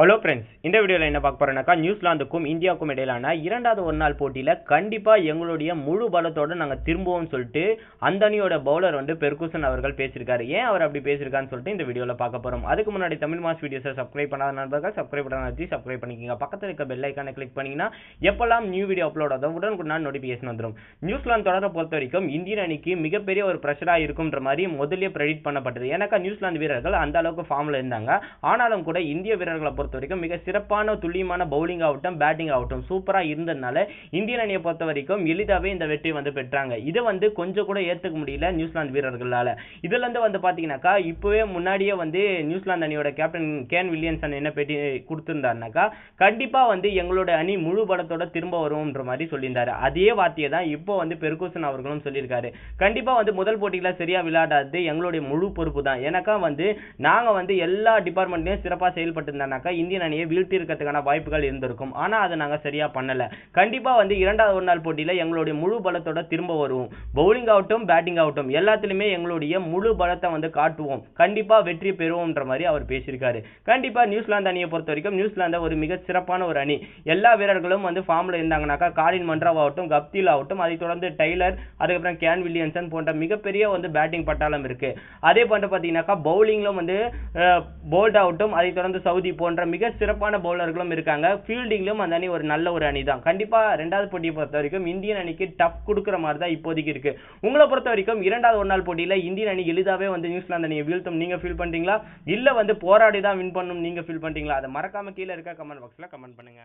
Hello friends இந்த வீடியோவில் என்ன பார்க்க போறோம்னாக்கா நியூசிலாந்துக்கும் இந்தியாவுக்கும் இடையிலான இரண்டாவது ஒரு நாள் போட்டியில் கண்டிப்பாக எங்களுடைய முழு பலத்தோட நாங்கள் திரும்புவோம்னு சொல்லிட்டு அந்த அணியோட பவுலர் வந்து பெர்குசன் அவர்கள் பேசியிருக்காரு. ஏன் அவர் அப்படி பேசியிருக்கான்னு சொல்லிட்டு இந்த வீடியோவில் பார்க்க போகிறோம் அதுக்கு முன்னாடி தமிழ் மாஸ் வீடியோஸை சப்ஸ்கிரைப் பண்ணாத நண்பர்கள் சப்ஸ்கிரைப் பண்ணி சப்ஸ்கிரைப் பண்ணிக்கோங்க. பக்கத்தில் இருக்க பெல் ஐக்கானை கிளிக் பண்ணிங்கன்னா எப்பெல்லாம் நியூ வீடியோ அப்லோட் ஆகும் உடனுக்குடன் நோட்டிஃபிகேஷன் வந்துடும் நியூசிலாந்து தொடரை பொறுத்த வரைக்கும் இந்தியன் அணிக்கு மிகப்பெரிய ஒரு ப்ரெஷராக இருக்கும்ன்ற மாதிரி முதலே ப்ரெடிட் பண்ணப்பட்டது. ஏன்னாக்கா நியூசிலாந்து வீரர்கள் அந்த அளவுக்கு ஃபார்மில் இருந்தாங்க. ஆனாலும் கூட இந்திய வீரர்களை பொறுத்த வரைக்கும் மிக சிறப்பான துல்லியமான பவுலிங் ஆகட்டும் பேட்டிங் ஆகட்டும் சூப்பராக இருந்ததுனால இந்தியன் அணியை பொறுத்த வரைக்கும் எளிதாகவே இந்த வெற்றி வந்து பெற்றாங்க. இதை வந்து கொஞ்சம் கூட ஏற்றுக்க முடியல நியூசிலாந்து வீரர்களால். இதுலேருந்து வந்து பார்த்தீங்கன்னாக்கா இப்போவே முன்னாடியே வந்து நியூசிலாந்து அணியோட கேப்டன் கேன் வில்லியன்சன் என்ன பேட்டி கொடுத்துருந்தாருனாக்கா கண்டிப்பாக வந்து எங்களோட அணி முழு படத்தோட திரும்ப வரும்ன்ற மாதிரி சொல்லியிருந்தாரு. அதே வார்த்தையை தான் இப்போ வந்து பெர்கூசன் அவர்களும் சொல்லியிருக்காரு. கண்டிப்பாக வந்து முதல் போட்டியில் சரியாக விளையாடாது எங்களுடைய முழு பொறுப்பு தான். எனக்கா வந்து நாங்கள் வந்து எல்லா டிபார்ட்மெண்ட்லேயும் சிறப்பாக செயல்பட்டு இருந்தானாக்கா இந்தியன் அணியை வீழ்த்தியிருக்கிறதுக்கான வாய்ப்புகள் இருந்திருக்கும். ஆனால் அதை நாங்கள் சரியாக பண்ணலை. கண்டிப்பாக வந்து இரண்டாவது ஒரு நாள் போட்டியில் எங்களுடைய முழு பலத்தோட திரும்ப வருவோம். பவுலிங் ஆகட்டும் பேட்டிங் ஆகட்டும் எல்லாத்துலேயுமே எங்களுடைய முழு பலத்தை வந்து காட்டுவோம். கண்டிப்பாக வெற்றி பெறுவோம்ன்ற மாதிரி அவர் பேசியிருக்காரு. கண்டிப்பாக நியூசிலாந்து அணியை பொறுத்த வரைக்கும் நியூசிலாந்தை ஒரு மிக சிறப்பான ஒரு அணி. எல்லா வீரர்களும் வந்து ஃபார்மில் இருந்தாங்கனாக்கா காரின் மன்றாவ் ஆகட்டும் கப்தில் ஆகட்டும் அதை தொடர்ந்து டெய்லர் அதுக்கப்புறம் கேன் வில்லியம்சன் போன்ற மிகப்பெரிய வந்து பேட்டிங் பட்டாளம் இருக்குது அதே போன்று பார்த்தீங்கன்னாக்கா பவுலிங்லும் வந்து போல்ட் ஆகட்டும் அதை தொடர்ந்து சவுதி போன்ற மிக சிறப்பான பவுலர்களும் இருக்காங்க. ஃபீல்டிங்லும் அந்த அணி ஒரு நல்ல ஒரு அணி தான் கண்டிப்பாக ரெண்டாவது போட்டியை பொறுத்த வரைக்கும் இந்தியன் அணிக்கு டஃப் கொடுக்குற மாதிரி தான் இப்போதைக்கு இருக்கு. உங்களை பொறுத்த வரைக்கும் இரண்டாவது ஒரு நாள் போட்டியில் இந்தியன் அணி எளிதாகவே வந்து நியூசிலாந்து அணியை வீழ்த்தும். நீங்க ஃபீல் பண்றீங்களா? இல்ல வந்து போராடி தான் வின் பண்ணும். நீங்க ஃபீல் பண்றீங்களா? அதை மறக்காம கீழே இருக்க கமெண்ட் பாக்ஸ்ல கமெண்ட் பண்ணுங்க.